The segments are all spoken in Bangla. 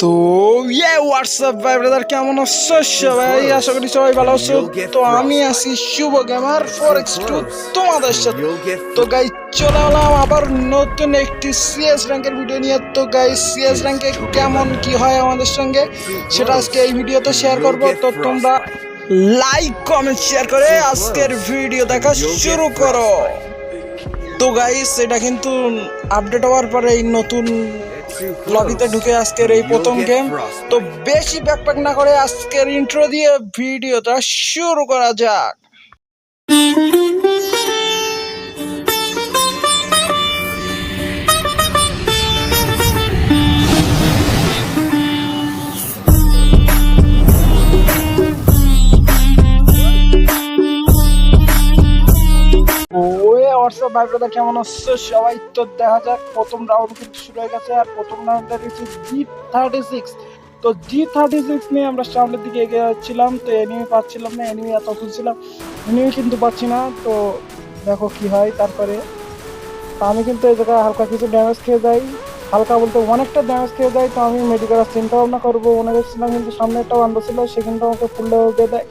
তো ইয়ে হোয়াটসঅ্যাপ ভাই ব্রাদার কেমন আছো? সবাই আশা করি সবাই ভালো আছো। তো আমি আছি Shubho gamer four x two তোমাদের সাথে। তো গাই চলে এলাম আবার নতুন একটি সিএস র্যাঙ্কের ভিডিও নিয়ে। তো গাই সিএস র্যাঙ্কে কেমন কি হয় আমাদের সঙ্গে? সেটা আজকে এই ভিডিওতে শেয়ার করব। তো তোমরা লাইক কমেন্ট শেয়ার করে আজকের ভিডিও দেখা শুরু করো। তো গাইস এটা কিন্তু আপডেট হওয়ার পরে এই নতুন লবিতে ঢুকে আজকের এই প্রথম গেম তো বেশি ব্যাকপ্যাক না করে আজকের ইন্ট্রো দিয়ে ভিডিওটা শুরু করা যাক। হোয়াটসঅ্যাপ ভাই ব্রাদার কেমন আছো? সবাই তো দেখা যাক, প্রথম রাউন্ড কিন্তু শুরু হয়ে গেছে আর প্রথম রাউন্ডটা রয়েছে জি থার্টি সিক্স তো জি থার্টি সিক্স নিয়ে আমরা সামনের দিকে এগিয়ে যাচ্ছিলাম, তো এনিমি পাচ্ছিলাম না এনিমি এত খুঁজছিলাম এনিমি কিন্তু পাচ্ছি না। তো দেখো কি হয় তারপরে। আমি কিন্তু এই জায়গায় হালকা কিছু ড্যামেজ খেয়ে যাই। হালকা বলতে অনেকটা ড্যামেজ খেয়ে যাই, তো আমি মেডিকেল চিন্তা ভাবনা করব। মনে করছিলাম কিন্তু সামনে একটা বান্ধব ছিল, সে কিন্তু আমাকে ফুল দিয়ে দেয়।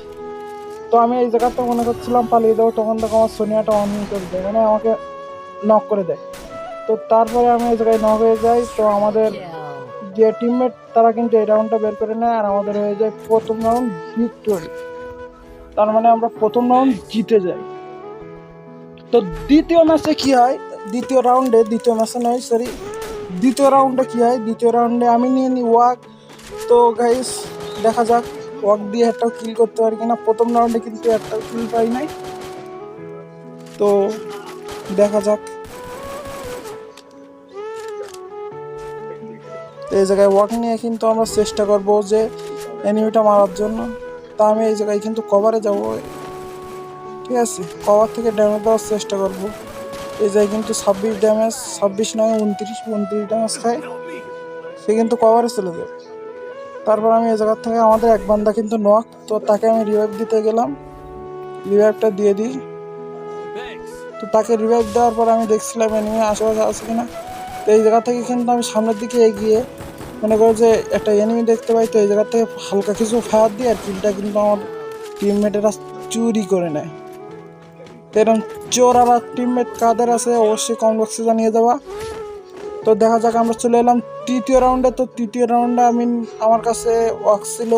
তো আমি এই জায়গাতে মনে করছিলাম, পালিয়ে যাব। তখন দেখো আমার সোনিয়াটা অন করে দেয়। মানে আমাকে নক করে দেয়। তো তারপরে আমি এই জায়গায় নক হয়ে যাই। তো আমাদের যে টিমমেট তারা কিন্তু এই রাউন্ডটা বের করে নেয় আর আমাদের হয়ে যায় প্রথম রাউন্ড ভিক্টোরি তার মানে আমরা প্রথম রাউন্ড জিতে যাই। তো দ্বিতীয় ম্যাচে কি হয়? দ্বিতীয় রাউন্ডে দ্বিতীয় ম্যাচে নয় সরি দ্বিতীয় রাউন্ডে কি হয়? দ্বিতীয় রাউন্ডে আমি নিয়ে নিই ওয়াক তো গাইস দেখা যাক। ওয়াক দিয়ে একটাও কিল করতে পারি কিনা, প্রথম রাউন্ডে কিন্তু একটাও কিল পাই নাই। তো দেখা যাক। এই জায়গায় ওয়াক নিয়ে কিন্তু আমরা চেষ্টা করব যে এনিমিটা মারার জন্য। তা আমি এই জায়গায় কিন্তু কভারে যাব। ঠিক আছে কভার থেকে ড্যামেজ দেওয়ার চেষ্টা করব। এই জায়গায় কিন্তু ছাব্বিশ ড্যামেজ ছাব্বিশ নয়, উনত্রিশ উনত্রিশ ড্যামেজ খায়। সে কিন্তু কভারে চলে যাবে। তারপর আমি এই জায়গার থেকে আমাদের এক বান্দা কিন্তু নক তো তাকে আমি রিভাইভ দিতে গেলাম। রিভাইভটা দিয়ে দিই। তো তাকে রিভাইভ দেওয়ার পর আমি দেখছিলাম এনিমি আশেপাশে আছে কিনা। তো এই জায়গা থেকে কিন্তু আমি সামনের দিকে এগিয়ে, মনে করো যে একটা এনিমি দেখতে পাই, তো এই জায়গা থেকে হালকা কিছু ফায়ার দিয়ে আর কিলটা কিন্তু আমার টিমমেটেরা চুরি করে নেয়। তো এরকম চোর আবার টিমমেট কাদের আছে, অবশ্যই কমেন্ট বক্সে জানিয়ে দেওয়া তো দেখা যাক, আমরা চলে এলাম তৃতীয় রাউন্ডে তো তৃতীয় রাউন্ডে আমি আমার কাছে ওয়াক ছিল।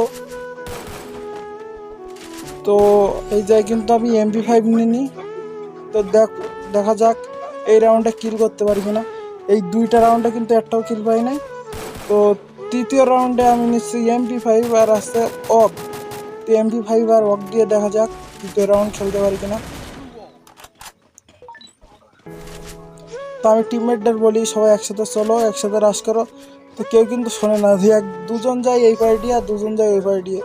তো এই জায়গায় কিন্তু আমি এমপি ফাইভ নিই তো দেখ, দেখা যাক এই রাউন্ডে কিল করতে পারি কিনা। এই দুইটা রাউন্ডে কিন্তু একটাও কিল পাই নাই। তো তৃতীয় রাউন্ডে আমি নিচ্ছি এমপি ফাইভ আর আসছে অক তো এমপি ফাইভ আর অক দিয়ে দেখা যাক তৃতীয় রাউন্ড খেলতে পারি কিনা। তো আমি টিমমেটদের বলি, সবাই একসাথে চলো, একসাথে রাশ করো। তো কেউ কিন্তু শোনে না যে এক, দুজন যায় এই পাড়ি দিয়ে আর দুজন যায় ওই পাড়ি দিয়ে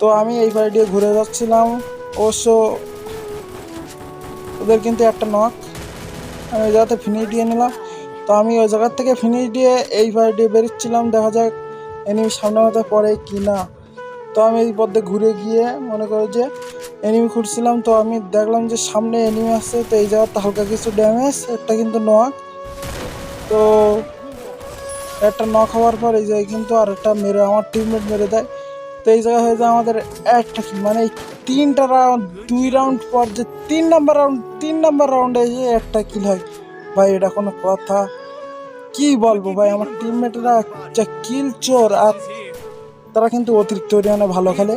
তো আমি এই পাড়ি দিয়ে ঘুরে যাচ্ছিলাম। অবশ্য ওদের কিন্তু একটা নখ আমি ওই জায়গাতে ফিনিশ দিয়ে নিলাম। তো আমি ওই জায়গার থেকে ফিনিশ দিয়ে এই পাড়ি দিয়ে বেরোচ্ছিলাম। দেখা যাক এনিমি সামনে হতে পড়ে কি না তো আমি এই পথে ঘুরে গিয়ে মনে করো যে এনিমি খুঁজছিলাম, তো আমি দেখলাম যে সামনে এনিমি আছে, তো এই জায়গাতে হালকা কিছু ড্যামেজ একটা কিন্তু নক তো একটা নক হওয়ার পর এই জায়গায় কিন্তু আর একটা মেরে, আমার টিমমেট মেরে দেয়। তো এই জায়গায় হয়ে যায় আমাদের একটা। মানে তিনটা রাউন্ড দুই রাউন্ড পর যে তিন নাম্বার রাউন্ড তিন নাম্বার রাউন্ডে যে একটা কিল হয়। ভাই, এটা কোনো কথা? কি বলব ভাই, আমার টিমমেটরা কিল চোর, আর তারা কিন্তু অতিরিক্ত পরিমাণে ভালো খেলে।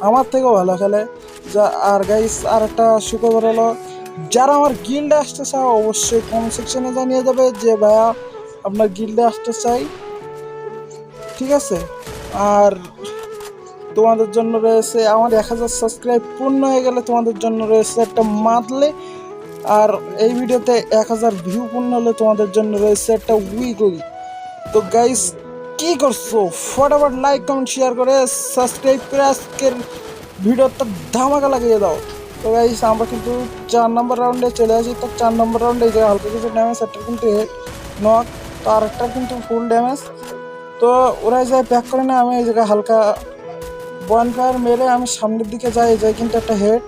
আমার থেকেও ভালো খেলে। যা, আর গাইস আর একটা সুখবর হলো, যারা আমার গিল্ডে আসতে চায় অবশ্যই কমেন্ট সেকশনে জানিয়ে দেবে যে, ভাইয়া, আপনার গিল্ডে আসতে চাই। ঠিক আছে? আর তোমাদের জন্য রয়েছে, আমার এক হাজার সাবস্ক্রাইব পূর্ণ হয়ে গেলে তোমাদের জন্য রয়েছে একটা মাতলে আর এই ভিডিওতে এক হাজার ভিউ পূর্ণ হলে তোমাদের জন্য রয়েছে একটা উইকলি তো গাইস কি করছ? ফটাফট লাইক কমেন্ট শেয়ার করে সাবস্ক্রাইব করে আজকের ভিডিওটা ধামাকা লাগিয়ে দাও। তো গাইস আমরা কিন্তু চার নম্বর রাউন্ডে চলে আসি। তো চার নম্বর রাউন্ডে যে হালকা কিছু ড্যামেজ একটা কিন্তু হেড নক তো আরেকটা কিন্তু ফুল ড্যামেজ তো ওরা জায়গায় প্যাক করে না, আমি এই জায়গায় হালকা বন ফায়ার মেরে আমি সামনের দিকে যাই, এই জায়গায় কিন্তু একটা হেড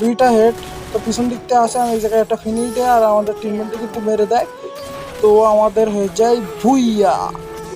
দুইটা হেড তো পিছন দিক থেকে আসে, আমি এই জায়গায় একটা ফিনিশ দেয় আর আমাদের টিমমেটকে কিন্তু মেরে দেয়। তো আমাদের হয়ে যায় ভুইয়া।